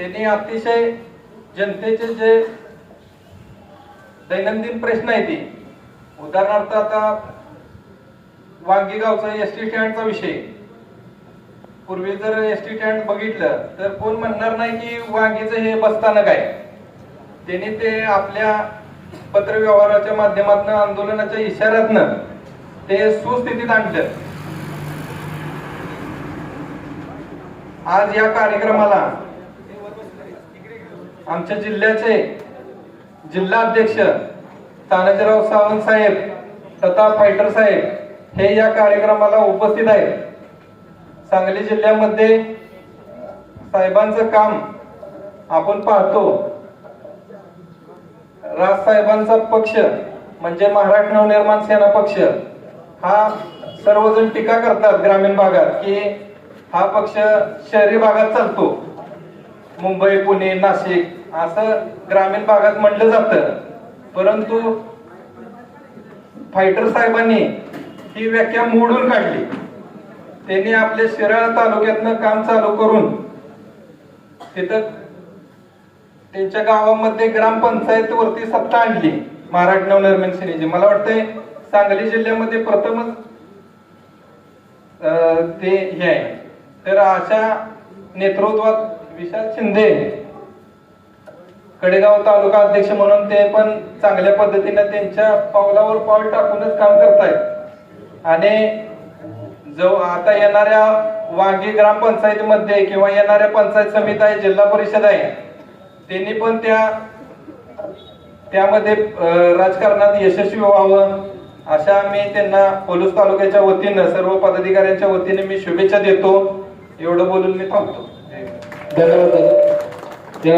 त्यांनी अतिशय जनतेचे जे दैनंदिन प्रश्न आहे ते. उदाहरणार्थ आता वांगी गावचा एस टी स्टँडचा विषय. पूर्वी जर एस टी स्टँड बघितलं तर कोण म्हणणार नाही की वांगीचं हे बसताना काय त्यांनी ते आपल्या पत्रव्यवहाराच्या माध्यमातून आंदोलनाच्या इशाऱ्यातनं ते सुस्थितीत आणलं. आज या कार्यक्रमाला आमच्या जिल्ह्याचे जिल्हा अध्यक्ष तानाजीराव सावंत साहेब तथा फायटर साहेब हे या कार्यक्रमाला उपस्थित आहेत. सांगली जिल्ह्यामध्ये साहेबांचं काम आपण पाहतो. राज साहेबांचा पक्ष म्हणजे महाराष्ट्र नवनिर्माण सेना पक्ष हा सर्वजण टीका करतात ग्रामीण भागात की हा पक्ष शहरी भागात चालतो. मुंबई पुणे नाशिक असं ग्रामीण भागात म्हटलं जातं. परंतु फायटर साहेबांनी ही व्याख्या मोडून काढली. त्यांनी आपल्या शिराळा तालुक्यातनं काम चालू करून तिथं त्यांच्या गावामध्ये ग्रामपंचायत वरती सत्ता आणली महाराज नवनिर्माण सेनेची. मला वाटतंय सांगली जिल्ह्यामध्ये प्रथमच अं, ते हे आहे. तर अशा नेतृत्वात विशाल शिंदे कडेगाव तालुका अध्यक्ष म्हणून ते पण चांगल्या पद्धतीने त्यांच्या पावलावर पाऊल टाकूनच काम करतायत. आणि जो आता येणाऱ्या वांगी ग्रामपंचायतीमध्ये किंवा येणाऱ्या पंचायत समिती आहे जिल्हा परिषद आहे त्यांनी पण त्या त्यामध्ये राजकारणात यशस्वी व्हावं अशा मी त्यांना पोलीस तालुक्याच्या वतीनं सर्व पदाधिकाऱ्यांच्या वतीने मी शुभेच्छा देतो. एवढं बोलून मी थांबतो. धन्यवाद दादा.